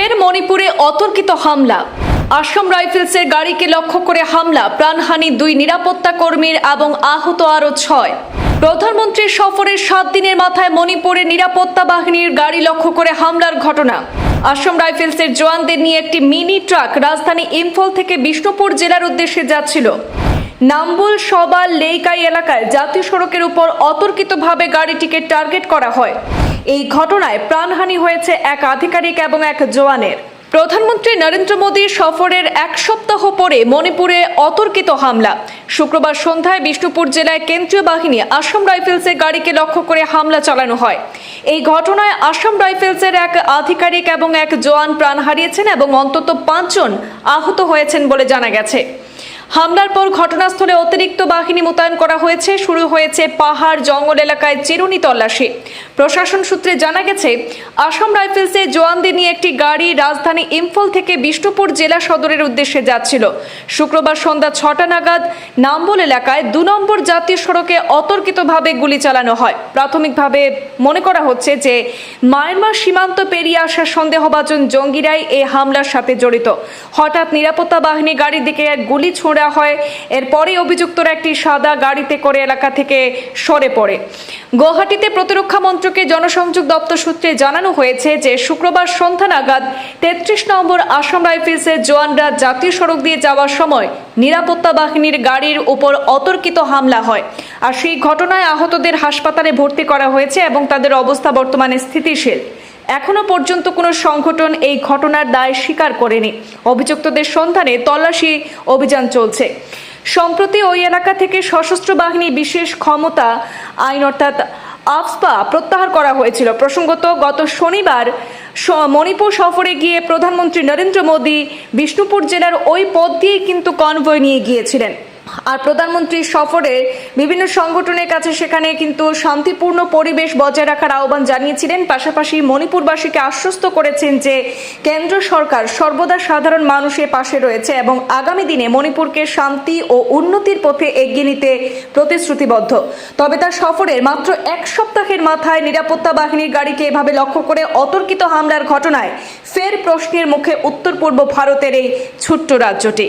ফের মণিপুরে অতর্কিত হামলা। আসাম রাইফেলসের গাড়িকে লক্ষ্য করে হামলা, প্রাণহানি, দুই নিরাপত্তা কর্মীর এবং আহত আরও ছয়। প্রধানমন্ত্রীর সফরের সাত দিনের মাথায় মণিপুরে নিরাপত্তা বাহিনীর গাড়ি লক্ষ্য করে হামলার ঘটনা। আসাম রাইফেলসের জওয়ানদের নিয়ে একটি মিনি ট্রাক রাজধানী ইম্ফল থেকে বিষ্ণুপুর জেলার উদ্দেশ্যে যাচ্ছিল। নাম্বুল সবাল লেইকাই এলাকায় জাতীয় সড়কের উপর অতর্কিতভাবে গাড়িটিকে টার্গেট করা হয়। এই ঘটনায় প্রাণহানি হয়েছে এক আধিকারিক এবং এক জওয়ানের। প্রধানমন্ত্রী নরেন্দ্র মোদীর সফরের এক সপ্তাহ পরে মণিপুরে অতর্কিত হামলা। শুক্রবার সন্ধ্যায় বিষ্ণুপুর জেলায় কেন্দ্রীয় বাহিনী আসাম রাইফেলসের গাড়িকে লক্ষ্য করে হামলা চালানো হয়। এই ঘটনায় আসাম রাইফেলসের এক আধিকারিক এবং এক জওয়ান প্রাণ হারিয়েছেন এবং অন্তত পাঁচজন আহত হয়েছেন বলে জানা গেছে। হামলার পর ঘটনাস্থলে অতিরিক্ত বাহিনী মোতায়েন করা হয়েছে। শুরু হয়েছে পাহাড়, জঙ্গল এলাকায় চিরুনি তল্লাশি। প্রশাসন সূত্রে জানা গেছে, আসাম রাইফেলসে জওয়ানদের নিয়ে একটি গাড়ি রাজধানী ইম্ফল থেকে বিষ্ণুপুর জেলা সদরের উদ্দেশ্যে যাচ্ছিল। শুক্রবার সন্ধ্যা ছটা নাগাদ নাম্বল এলাকায় দু নম্বর জাতীয় সড়কে অতর্কিতভাবে গুলি চালানো হয়। প্রাথমিকভাবে মনে করা হচ্ছে যে, মায়ানমার সীমান্ত পেরিয়ে আসা সন্দেহভাজন জঙ্গিরাই এই হামলার সাথে জড়িত। হঠাৎ নিরাপত্তা বাহিনী গাড়ির দিকে এক গুলি ছোড়া হয়। এরপরে অভিযুক্তরা একটি সাদা গাড়িতে করে এলাকা থেকে সরে পড়ে। গুয়াহাটিতে প্রতিরক্ষা মন্ত্রকে জনসংযোগ দপ্তর সূত্রে জানানো হয়েছে যে, শুক্রবার সন্ধ্যা নাগাদ তেত্রিশ নম্বর আসাম রাইফেলসের জওয়ানরা জাতীয় সড়ক দিয়ে যাওয়ার সময় নিরাপত্তা বাহিনীর গাড়ির উপর অতর্কিত হামলা হয়। আর সেই ঘটনায় আহতদের হাসপাতালে ভর্তি করা হয়েছে এবং তাদের অবস্থা বর্তমানে স্থিতিশীল। এখনও পর্যন্ত কোনো সংগঠন এই ঘটনার দায় স্বীকার করেনি। অভিযুক্তদের সন্ধানে তল্লাশি অভিযান চলছে। সম্প্রতি ওই এলাকা থেকে সশস্ত্র বাহিনী বিশেষ ক্ষমতা, আইন অর্থাৎ আফসপা প্রত্যাহার করা হয়েছিল। প্রসঙ্গত, গত শনিবার মণিপুর সফরে গিয়ে প্রধানমন্ত্রী নরেন্দ্র মোদী বিষ্ণুপুর জেলার ওই পথ দিয়েই কিন্তু কনভয় নিয়ে গিয়েছিলেন। আর প্রধানমন্ত্রীর সফরে বিভিন্ন সংগঠনের কাছে সেখানে কিন্তু শান্তিপূর্ণ পরিবেশ বজায় রাখার আহ্বান জানিয়েছিলেন। পাশাপাশি মণিপুরবাসীকে আশ্বস্ত করেছেন যে কেন্দ্র সরকার সর্বদা সাধারণ মানুষের পাশে রয়েছে এবং আগামী দিনে মণিপুরকে শান্তি ও উন্নতির পথে এগিয়ে নিতে প্রতিশ্রুতিবদ্ধ। তবে তার সফরের মাত্র এক সপ্তাহের মাথায় নিরাপত্তা বাহিনীর গাড়িকে এভাবে লক্ষ্য করে অতর্কিত হামলার ঘটনায় ফের প্রশ্নের মুখে উত্তর পূর্ব ভারতের এই ছোট্ট রাজ্যটি।